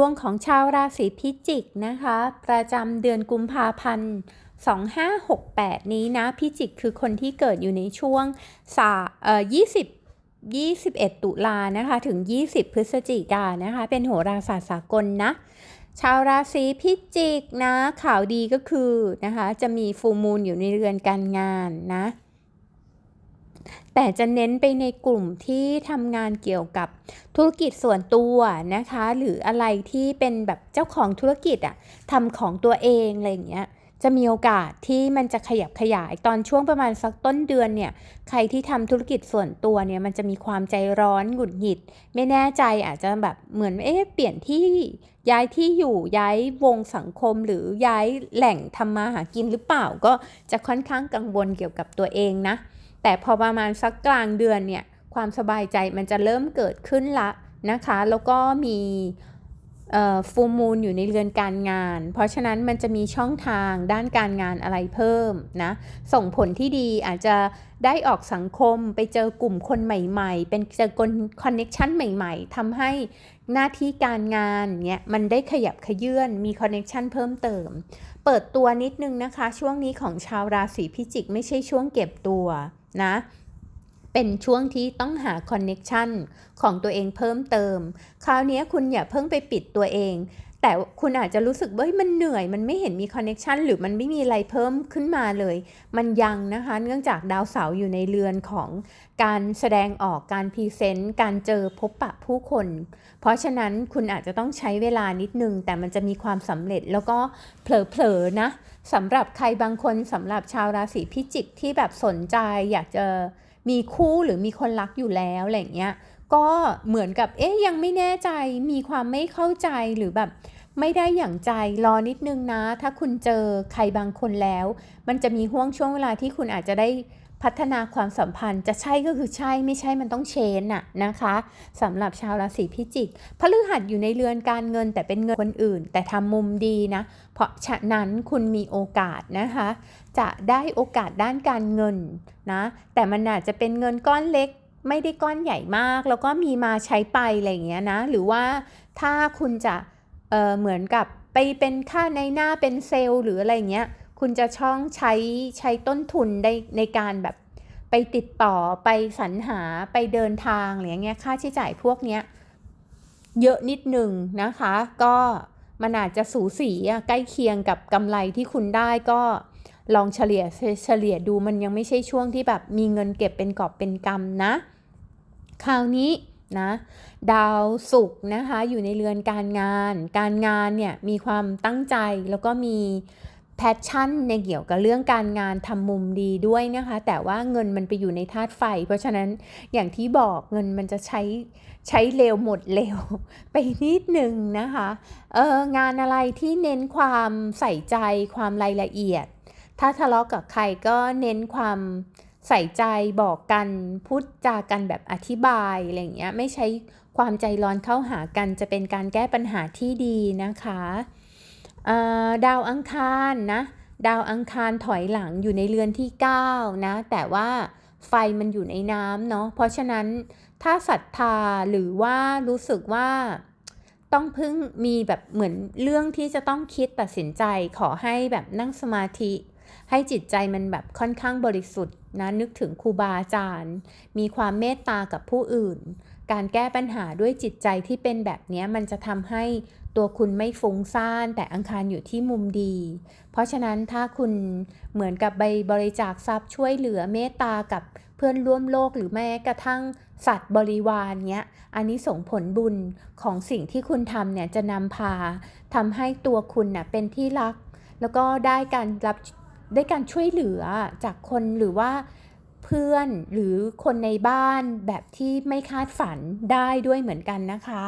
ดวงของชาวราศีพิจิกนะคะ ประจำเดือนกุมภาพันธ์ 2568 นี้นะพิจิกคือคนที่เกิดอยู่ในช่วงสาเอ่อ20 21 ตุลานะคะ ถึง 20 พฤศจิกายนนะคะ เป็นโหราศาสตร์สากลนะ ชาวราศีพิจิกนะ ข่าวดีก็คือนะคะ จะมีฟูมูลอยู่ในเรือนการงานนะ แต่จะเน้นไปในกลุ่มที่ทำงานเกี่ยวกับธุรกิจส่วนตัวนะคะ หรืออะไรที่เป็นแบบเจ้าของธุรกิจอะทำของตัวเองอะไรอย่างเงี้ยจะมีโอกาสที่มันจะขยับขยายตอนช่วงประมาณสักต้นเดือนเนี่ยใครที่ทำธุรกิจส่วนตัวเนี่ยมันจะมีความใจร้อนหงุดหงิด ไม่แน่ใจอาจจะแบบเหมือนเอ๊ะเปลี่ยนที่ย้ายที่อยู่ย้ายวงสังคมหรือย้ายแหล่งทำมาหากินหรือเปล่าก็จะค่อนข้างกังวลเกี่ยวกับตัวเองนะ แต่พอประมาณสักกลางเดือนเนี่ยความสบายใจมันจะเริ่มเกิดขึ้นละนะคะ แล้วก็มีฟูมูลอยู่ในเรือนการงาน เพราะฉะนั้นมันจะมีช่องทางด้านการงานอะไรเพิ่มนะ ส่งผลที่ดีอาจจะได้ออกสังคมไปเจอกลุ่มคนใหม่ๆ เป็นเจอคนคอนเน็ชันใหม่ๆทำให้หน้าที่การงานเนี่ยมันได้ขยับขยื่นมีคอนเน็ชันเพิ่มเติม เปิดตัวนิดนึงนะคะ ช่วงนี้ของชาวราศีพิจิกไม่ใช่ช่วงเก็บตัว นะเป็นช่วงที่ต้องหาคอนเน็ชันของตัวเองเพิ่มเติม คราวนี้คุณอย่าเพิ่งไปปิดตัวเอง แต่คุณอาจจะรู้สึกว่ามันเหนื่อย มันไม่เห็นมีคอนเน็ชันหรือมันไม่มีอะไรเพิ่มขึ้นมาเลย มันยังนะคะ เนื่องจากดาวเสาร์อยู่ในเรือนของการแสดงออกการพรีเซนต์การเจอพบปะผู้คน เพราะฉะนั้นคุณอาจจะต้องใช้เวลานิดนึง แต่มันจะมีความสำเร็จแล้วก็เผลอๆนะสำหรับใครบางคนสำหรับชาวราศีพิจิกที่แบบสนใจอยากจะมีคู่หรือมีคนรักอยู่แล้วอะไรเงี้ย ก็เหมือนกับเอ๊ยยังไม่แน่ใจมีความไม่เข้าใจหรือแบบไม่ได้อย่างใจรอนิดนึงนะ ถ้าคุณเจอใครบางคนแล้ว มันจะมีห่วงช่วงเวลาที่คุณอาจจะได้พัฒนาความสัมพันธ์จะใช่ก็คือใช่ไม่ใช่มันต้องเชนน่ะนะคะสำหรับชาวราศีพิจิกพฤหัสอยู่ในเรือนการเงินแต่เป็นเงินคนอื่น แต่ทำมุมดีนะ เพราะฉะนั้นคุณมีโอกาสนะคะ จะได้โอกาสด้านการเงินนะแต่มันอาจจะเป็นเงินก้อนเล็ก ไม่ได้ก้อนใหญ่มาก แล้วก็มีมาใช้ไปอะไรอย่างเงี้ยนะ หรือว่าถ้าคุณจะเเหมือนกับไปเป็นค่าในหน้าเป็นเซลล์หรืออะไรเงี้ย คุณจะช่องใช้ใช้ต้นทุนได้ในการแบบไปติดต่อไปสรรหาไปเดินทางอะไรเงี้ยค่าใช้จ่ายพวกเนี้ยเยอะนิดหนึ่งนะคะ ก็มันอาจจะสูสีใกล้เคียงกับกำไรที่คุณได้ก็ ลองเฉลี่ยเฉลี่ยดูมันยังไม่ใช่ช่วงที่แบบมีเงินเก็บเป็นกอบเป็นกำนะ คราวนี้นะดาวศุกร์นะคะอยู่ในเรือนการงาน การงานเนี่ยมีความตั้งใจแล้วก็มีแพชชั่นในเกี่ยวกับเรื่องการงานทำมุมดีด้วยนะคะ แต่ว่าเงินมันไปอยู่ในธาตุไฟ เพราะฉะนั้นอย่างที่บอกเงินมันจะใช้ใช้เร็วหมดเร็ว ไปนิดหนึ่งนะคะเอองานอะไรที่เน้นความใส่ใจความรายละเอียด ถ้าทะเลาะกับใครก็เน้นความใส่ใจบอกกันพูดจากันแบบอธิบายอะไรอย่างเงี้ยไม่ใช้ความใจร้อนเข้าหากันจะเป็นการแก้ปัญหาที่ดีนะคะดาวอังคารนะดาวอังคารถอยหลังอยู่ในเรือนที่ 9 นะ แต่ว่าไฟมันอยู่ในน้ำเนาะเพราะฉะนั้นถ้าศรัทธาหรือว่ารู้สึกว่าต้องพึ่งมีแบบเหมือนเรื่องที่จะต้องคิดตัดสินใจขอให้แบบนั่งสมาธิ ให้จิตใจมันแบบค่อนข้างบริสุทธิ์นะนึกถึงครูบาอาจารย์ มีความเมตตากับผู้อื่น การแก้ปัญหาด้วยจิตใจที่เป็นแบบนี้มันจะทำให้ตัวคุณไม่ฟุ้งซ่าน แต่อังคารอยู่ที่มุมดี เพราะฉะนั้นถ้าคุณเหมือนกับใบบริจาคทรัพย์ช่วยเหลือเมตตากับเพื่อนร่วมโลกหรือแม้กระทั่งสัตว์บริวารเนี้ย อันนี้ส่งผลบุญของสิ่งที่คุณทำเนี่ยจะนำพาทำให้ตัวคุณน่ะเป็นที่รัก แล้วก็ได้การรับ ได้การช่วยเหลือจากคนหรือว่าเพื่อนหรือคนในบ้านแบบที่ไม่คาดฝันได้ด้วยเหมือนกันนะคะ